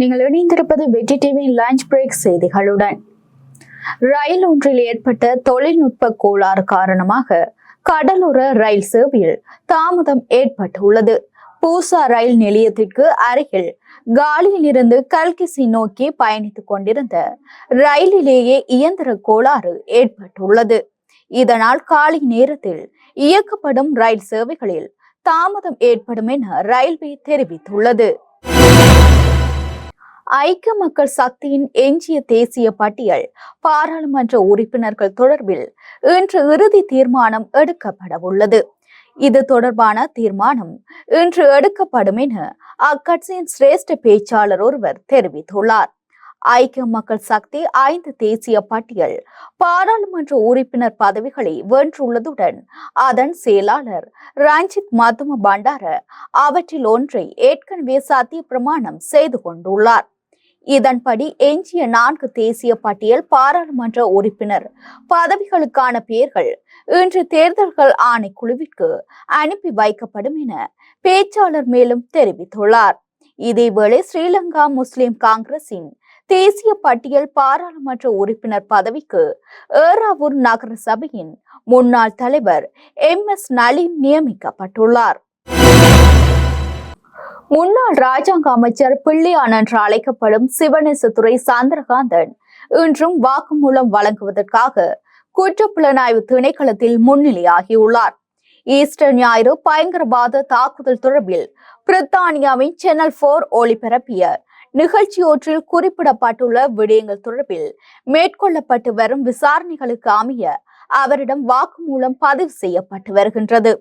நீங்கள் இணைந்திருப்பது வெற்றி டிவியின் லஞ்ச் பிரேக் செய்திகளுடன். ரயில் ஒன்றில் ஏற்பட்ட தொழில்நுட்ப கோளாறு காரணமாக கடலோர ரயில் சேவையில் தாமதம் ஏற்பட்டுள்ளது. பூசா ரயில் நிலையத்திற்கு அருகில் காலியில் இருந்து கல்கிசி நோக்கி பயணித்துக் கொண்டிருந்த ரயிலிலேயே இயந்திர கோளாறு ஏற்பட்டுள்ளது. இதனால் காலை நேரத்தில் இயக்கப்படும் ரயில் சேவைகளில் தாமதம் ஏற்படும் என ரயில்வே தெரிவித்துள்ளது. ஐக்கிய மக்கள் சக்தியின் எஞ்சிய தேசிய பட்டியல் பாராளுமன்ற உறுப்பினர்கள் தொடர்பில் இன்று இறுதி தீர்மானம் எடுக்கப்படவுள்ளது. இது தொடர்பான தீர்மானம் இன்று எடுக்கப்படும் என அக்கட்சியின் சிரேஷ்ட பேச்சாளர் ஒருவர் தெரிவித்துள்ளார். ஐக்கிய மக்கள் சக்தி ஐந்து தேசிய பட்டியல் பாராளுமன்ற உறுப்பினர் பதவிகளை வென்றுள்ளதுடன் அதன் செயலாளர் ரஞ்சித் மதும பண்டார அவற்றில் ஒன்றை ஏற்கனவே சத்திய பிரமாணம் செய்து கொண்டுள்ளார். இதன்படி எஞ்சிய நான்கு தேசிய பட்டியல் பாராளுமன்ற உறுப்பினர் பதவிகளுக்கான பெயர்கள் இன்று தேர்தல்கள் ஆணைக்குழுவிற்கு அனுப்பி வைக்கப்படும் என பேச்சாளர் மேலும் தெரிவித்துள்ளார். இதேவேளை ஸ்ரீலங்கா முஸ்லிம் காங்கிரசின் தேசிய பட்டியல் பாராளுமன்ற உறுப்பினர் பதவிக்கு ஏறாவூர் நகர சபையின் முன்னாள் தலைவர் எம் எஸ் நலீம் நியமிக்கப்பட்டுள்ளார். முன்னாள் ராஜாங்க அமைச்சர் பிள்ளையான் என்று அழைக்கப்படும் சிவநேசத்துறை சந்திரகாந்தன் இன்றும் வாக்குமூலம் வழங்குவதற்காக குற்றப்புலனாய்வு திணைக்களத்தில் முன்னிலையாகியுள்ளார். ஈஸ்டர் ஞாயிறு பயங்கரவாத தாக்குதல் தொடர்பில் பிரித்தானியாவின் சேனல் போர் ஒளிபரப்பிய நிகழ்ச்சியொன்றில் குறிப்பிடப்பட்டுள்ள விடயங்கள் தொடர்பில் மேற்கொள்ளப்பட்டு வரும் விசாரணைகளுக்கு அமைய அவரிடம் வாக்குமூலம் பதிவு செய்யப்பட்டு வருகின்றது.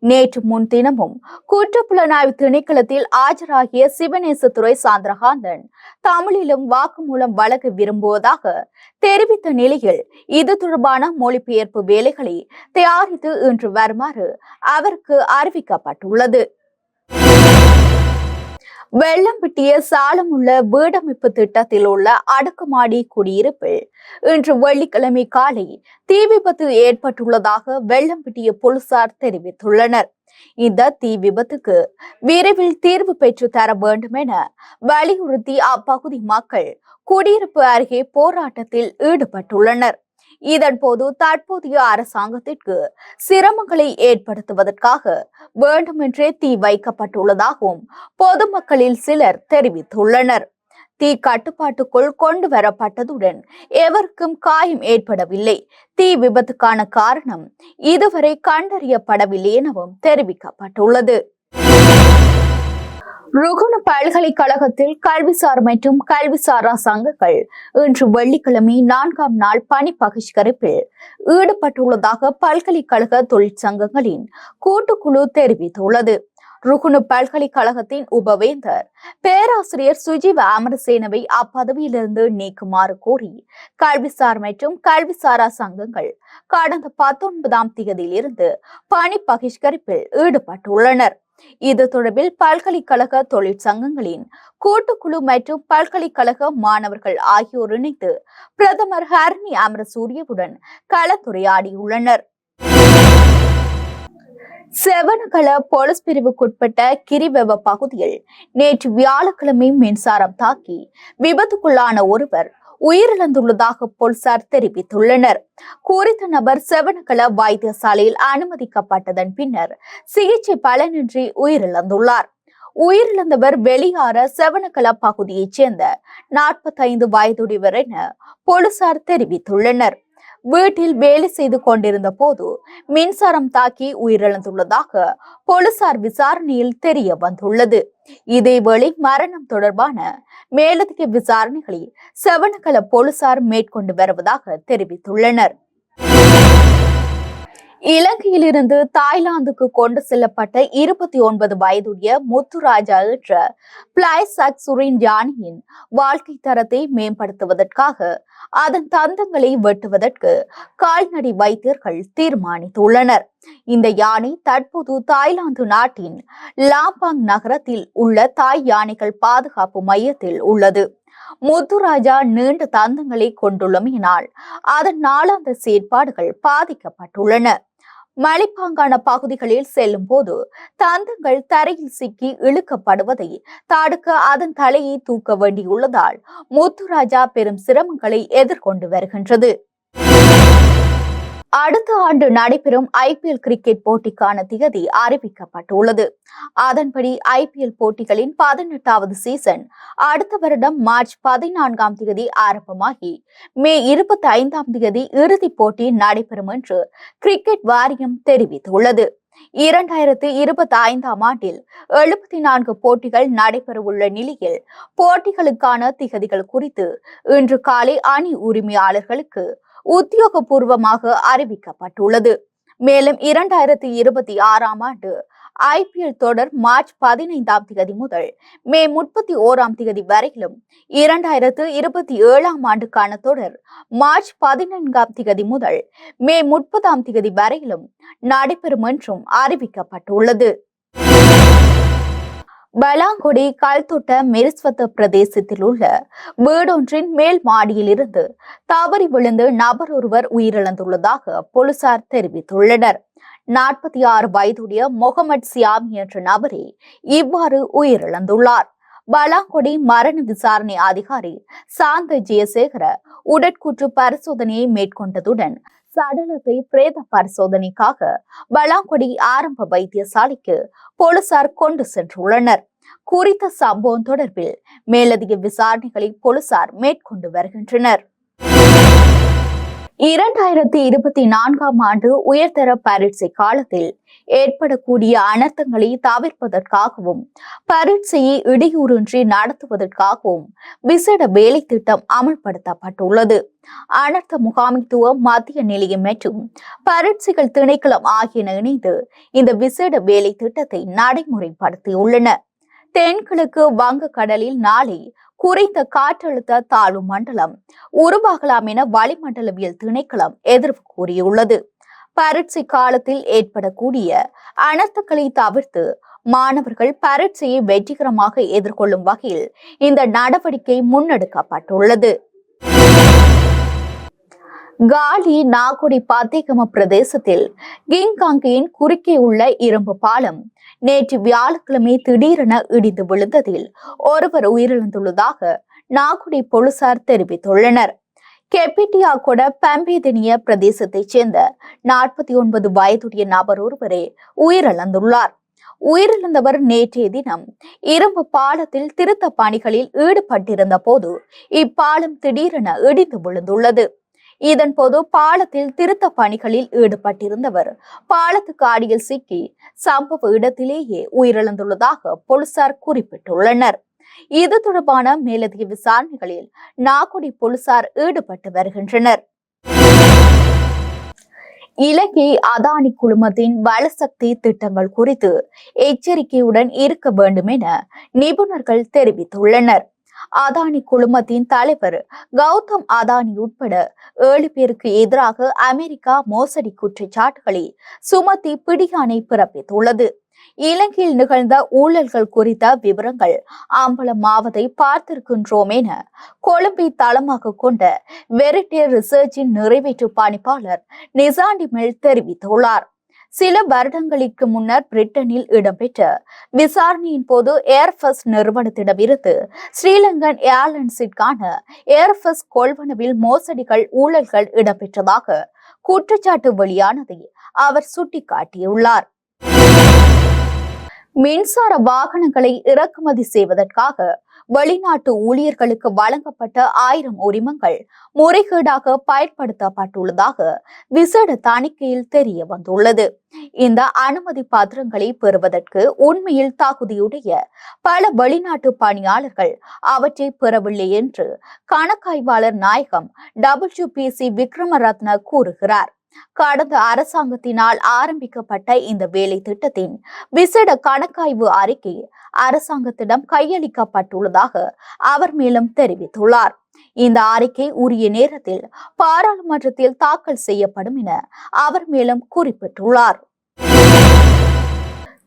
நேற்று முன்தினமும் குற்றப்புலனாய்வு திணைக்களத்தில் ஆஜராகிய சிவநேசத்துறை சாந்திரகாந்தன் தமிழிலும் வாக்குமூலம் வழங்க விரும்புவதாக தெரிவித்த நிலையில் இது தொடர்பான மொழிபெயர்ப்பு வேலைகளை தயாரித்து இன்று வருமாறு அவருக்கு அறிவிக்கப்பட்டுள்ளது. வெள்ளம் வெட்டிய சாலம் சாலமுள்ள வீடமைப்பு திட்டத்தில் உள்ள அடுக்குமாடி குடியிருப்பில் இன்று வெள்ளிக்கிழமை காலை தீ விபத்து ஏற்பட்டுள்ளதாக வெள்ளம் பிட்டிய போலீசார் தெரிவித்துள்ளனர். இந்த தீ விபத்துக்கு விரைவில் தீர்வு பெற்று தர வேண்டும் என வலியுறுத்தி அப்பகுதி மக்கள் குடியிருப்பு அருகே போராட்டத்தில் ஈடுபட்டுள்ளனர். இதன்போது தற்போதைய அரசாங்கத்திற்கு சிரமங்களை ஏற்படுத்துவதற்காக வேண்டுமென்றே தீ வைக்கப்பட்டுள்ளதாகவும் பொதுமக்களில் சிலர் தெரிவித்துள்ளனர். தீ கட்டுப்பாட்டுக்குள் கொண்டு வரப்பட்டதுடன் எவருக்கும் காயம் ஏற்படவில்லை. தீ விபத்துக்கான காரணம் இதுவரை கண்டறியப்படவில்லை எனவும் தெரிவிக்கப்பட்டுள்ளது. ருகுண பல்கலைக்கழகத்தில் கல்விசார் மற்றும் கல்விசாரா சங்கங்கள் இன்று வெள்ளிக்கிழமை நான்காம் நாள் பணி பகிஷ்கரிப்பில் ஈடுபட்டுள்ளதாக பல்கலைக்கழக தொழிற்சங்கங்களின் கூட்டுக்குழு தெரிவித்துள்ளது. ருகுணு பல்கலைக்கழகத்தின் உபவேந்தர் பேராசிரியர் சுஜீவ அமரசேனவை அப்பதவியிலிருந்து நீக்குமாறு கோரி கல்விசார் மற்றும் கல்விசாரா சங்கங்கள் கடந்த பத்தொன்பதாம் தேதியிலிருந்து பணி பகிஷ்கரிப்பில் ஈடுபட்டுள்ளனர். இது தொடர்பில் பல்கலைக்கழக தொழிற்சங்கங்களின் கூட்டுக்குழு மற்றும் பல்கலைக்கழக மாணவர்கள் ஆகியோர் இணைந்து பிரதமர் ஹரணி அமரசூரியவுடன் கலந்துரையாடியுள்ளனர். செவனகல போலீஸ் பிரிவுக்குட்பட்ட கிரிவெவ பகுதியில் நேற்று வியாழக்கிழமை மின்சாரம் தாக்கி விபத்துக்குள்ளான ஒருவர் உயிரிழந்துள்ளதாக போலீசார் தெரிவித்துள்ளனர். குறித்த நபர் செவனகல வைத்தியசாலையில் அனுமதிக்கப்பட்டதன் பின்னர் சிகிச்சை பலனின்றி உயிரிழந்துள்ளார். உயிரிழந்தவர் வெளியார செவனகல பகுதியைச் சேர்ந்த நாற்பத்தைந்து வயதுடையவர் என போலீசார் தெரிவித்துள்ளனர். வீட்டில் வேலை செய்து கொண்டிருந்த போது மின்சாரம் தாக்கி உயிரிழந்துள்ளதாக போலீசார் விசாரணையில் தெரிய வந்துள்ளது. இதேவேளை மரணம் தொடர்பான மேலதிக விசாரணைகளை செவனகல போலீசார் மேற்கொண்டு வருவதாக தெரிவித்துள்ளனர். இலங்கையிலிருந்து தாய்லாந்துக்கு கொண்டு செல்லப்பட்ட இருபத்தி ஒன்பது வயதுடைய முத்துராஜா என்ற பிளாய்சாக் சுரின் யானையின் வாழ்க்கை தரத்தை மேம்படுத்துவதற்காக அதன் தந்தங்களை வெட்டுவதற்கு கால்நடை வைத்தியர்கள் தீர்மானித்துள்ளனர். இந்த யானை தற்போது தாய்லாந்து நாட்டின் லாபாங் நகரத்தில் உள்ள தாய் யானைகள் பாதுகாப்பு மையத்தில் உள்ளது. முத்துராஜா நீண்ட தந்தங்களை கொண்டுள்ளமையினால் அதன் நாளாந்த செயற்பாடுகள் பாதிக்கப்பட்டுள்ளன. மலைப்பாங்கான பகுதிகளில் செல்லும் போது தந்தங்கள் தரையில் சிக்கி இழுக்கப்படுவதை தடுக்க அதன் தலையை தூக்க வேண்டியுள்ளதால் முத்துராஜா பெரும் சிரமங்களை எதிர்கொண்டு வருகின்றது. அடுத்த ஆண்டு நடைபெறும் ஐபிஎல் கிரிக்கெட் போட்டிக்கான திகதி அறிவிக்கப்பட்டுள்ளது. அதன்படி ஐபிஎல் போட்டிகளின் பதினெட்டாவது சீசன் அடுத்த வருடம் மார்ச் பதினான்காம் தேதி ஆரம்பமாகி மே இருபத்தி ஐந்தாம் தேதி இறுதிப் போட்டி நடைபெறும் என்று கிரிக்கெட் வாரியம் தெரிவித்துள்ளது. இரண்டாயிரத்தி இருபத்தி ஐந்தாம் ஆண்டில் எழுபத்தி நான்கு போட்டிகள் நடைபெறவுள்ள நிலையில் போட்டிகளுக்கான திகதிகள் குறித்து இன்று காலை அணி உரிமையாளர்களுக்கு உத்தியோகபூர்வமாக அறிவிக்கப்பட்டுள்ளது. மேலும் இரண்டாயிரத்தி இருபத்தி ஆறாம் ஆண்டு ஐபிஎல் தொடர் மார்ச் பதினைந்தாம் தேதி முதல் மே முப்பத்தி ஓராம் தேதி வரையிலும் இரண்டாயிரத்து இருபத்தி ஏழாம் ஆண்டுக்கான தொடர் மார்ச் பதினான்காம் தேதி முதல் மே முப்பதாம் தேதி வரையிலும் நடைபெறும் என்றும் அறிவிக்கப்பட்டுள்ளது. பலாங்குடி கல்தொட்ட மெரிஸ்வத்த பிரதேசத்தில் உள்ள வீடொன்றின் மேல் மாடியில் இருந்து தவறி விழுந்து நபர் ஒருவர் உயிரிழந்துள்ளதாக போலீசார் தெரிவித்துள்ளனர். நாற்பத்தி ஆறு வயதுடைய முகமது சியாமி என்ற நபரே இவ்வாறு உயிரிழந்துள்ளார். பலாங்குடி மரண விசாரணை அதிகாரி சாந்த ஜெயசேகர உடற்கூற்று பரிசோதனையை மேற்கொண்டதுடன் சடலத்தை பிரேத பரிசோதனைக்காக பலாங்குடி ஆரம்ப வைத்தியசாலைக்கு போலீசார் கொண்டு சென்றுள்ளனர். குறித்த சம்பவம் தொடர்பில் மேலதிக விசாரணைகளை போலீசார் மேற்கொண்டு வருகின்றனர். இரண்டாயிரத்தி இருபத்தி நான்காம் ஆண்டு உயர்தர பரீட்சை காலத்தில் ஏற்படக்கூடிய அனர்த்தங்களை தவிர்ப்பதற்காகவும் பரீட்சையை இடையூறின்றி நடத்துவதற்காகவும் விசேட வேலை திட்டம் அமல்படுத்தப்பட்டுள்ளது. அனர்த்த முகாமைத்துவம் மத்திய நிலையம் மற்றும் பரீட்சைகள் திணைக்களம் ஆகியன இணைந்து இந்த விசேட வேலை திட்டத்தை நடைமுறைப்படுத்தியுள்ளன. தென்கிழக்கு வங்கக்கடலில் நாளை குறைந்த காற்றழுத்த தாழ்வு மண்டலம் உருவாகலாம் என வளிமண்டலவியல் திணைக்களம் எதிர்ப்பு கூறியுள்ளது. பரீட்சை காலத்தில் ஏற்படக்கூடிய அனர்த்தங்களை தவிர்த்து மாணவர்கள் பரீட்சையை வெற்றிகரமாக எதிர்கொள்ளும் வகையில் இந்த நடவடிக்கை முன்னெடுக்கப்பட்டுள்ளது. காலி நாகுடி பாத்திகம பிரதேசத்தில் கிங்காங்கியின் குறுக்கே உள்ள இரும்பு பாலம் நேற்று வியாழக்கிழமை திடீரென இடிந்து விழுந்ததில் ஒருவர் உயிரிழந்துள்ளதாக நாகுடி போலீசார் தெரிவித்துள்ளனர். கெபிட்டியா கூட பம்பேதனிய பிரதேசத்தைச் சேர்ந்த நாற்பத்தி ஒன்பது வயதுடைய நபர் ஒருவரே உயிரிழந்துள்ளார். உயிரிழந்தவர் நேற்றைய தினம் இரும்பு பாலத்தில் திருத்த பணிகளில் ஈடுபட்டிருந்த போது இப்பாலம் திடீரென இடிந்து விழுந்துள்ளது. இதன் போது பாலத்தில் திருத்த பணிகளில் ஈடுபட்டிருந்தவர். பாலத்துக்கு அடியில் சிக்கி சம்பவ இடத்திலேயே உயிரிழந்துள்ளதாக போலீசார் குறிப்பிட்டுள்ளனர். இது தொடர்பான மேலதிக விசாரணைகளில் நாகுடி போலீசார் ஈடுபட்டு வருகின்றனர். இலங்கை அதானி குழுமத்தின் வலசக்தி திட்டங்கள் குறித்து எச்சரிக்கையுடன் இருக்க வேண்டும் என நிபுணர்கள் தெரிவித்துள்ளனர். அதானி குழுமத்தின் தலைவர் கௌதம் அதானி உட்பட ஏழு பேருக்கு எதிராக அமெரிக்கா மோசடி குற்றச்சாட்டுகளை சுமத்தி பிடியாணை பிறப்பித்துள்ளது. இலங்கையில் நிகழ்ந்த ஊழல்கள் குறித்த விவரங்கள் அம்பலமாவதை பார்த்திருக்கின்றோம் என கொழும்பை தளமாக கொண்ட வெரிட்டே ரிசர்ச்சின் நிறைவேற்று பணிப்பாளர் நிசாண்டி மெல் தெரிவித்துள்ளார். சில வருடங்களுக்கு முன்னர் பிரிட்டனில் இடம்பெற்ற விசாரணையின் போது ஏர்பஸ் நிறுவனத்திடமிருந்து ஸ்ரீலங்கன் ஏர்லைன்ஸிற்கான ஏர்பஸ் கொள்வனவில் மோசடிகள் ஊழல்கள் இடம்பெற்றதாக குற்றச்சாட்டு வெளியானதை அவர் சுட்டிக்காட்டியுள்ளார். மின்சார வாகனங்களை இறக்குமதி செய்வதற்காக வெளிநாட்டு ஊழியர்களுக்கு வழங்கப்பட்ட ஆயிரம் உரிமங்கள் முறைகேடாக பயன்படுத்தப்பட்டுள்ளதாக விசேட தணிக்கையில் தெரிய வந்துள்ளது. இந்த அனுமதி பத்திரங்களை பெறுவதற்கு உண்மையில் தகுதியுடைய பல வெளிநாட்டு பணியாளர்கள் அவற்றை பெறவில்லை என்று கணக்காய்வாளர் நாயகம் டபிள்யூ பி சி விக்ரமரத்ன கூறுகிறார். கடந்த அரசாங்கத்தினால் ஆரம்பிக்கப்பட்ட இந்த வேலை திட்டத்தின் விசேட கணக்காய்வு அறிக்கை அரசாங்கத்திடம் கையளிக்கப்பட்டுள்ளதாக அவர் மேலும் தெரிவித்துள்ளார். இந்த அறிக்கை உரிய நேரத்தில் பாராளுமன்றத்தில் தாக்கல் செய்யப்படும் என அவர் மேலும் குறிப்பிட்டுள்ளார்.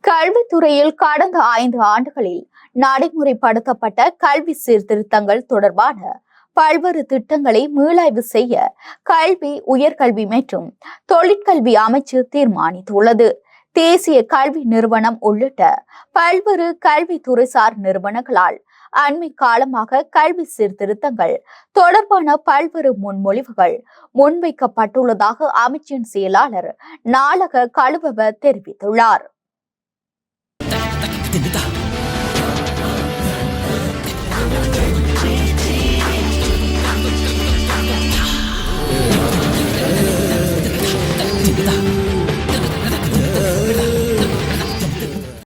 கல்வித்துறையில் கடந்த ஐந்து ஆண்டுகளில் நடைமுறைப்படுத்தப்பட்ட கல்வி சீர்திருத்தங்கள் தொடர்பான பல்வேறு திட்டங்களை மீளாய்வு செய்ய கல்வி உயர்கல்வி மற்றும் தொழிற்கல்வி அமைச்சு தீர்மானித்துள்ளது. தேசிய கல்வி நிறுவனம் உள்ளிட்ட பல்வேறு கல்வித்துறைசார் நிறுவனங்களால் அண்மை காலமாக கல்வி சீர்திருத்தங்கள் தொடர்பான பல்வேறு முன்மொழிவுகள் முன்வைக்கப்பட்டுள்ளதாக அமைச்சின் செயலாளர் நாளக கழுவவ தெரிவித்துள்ளார்.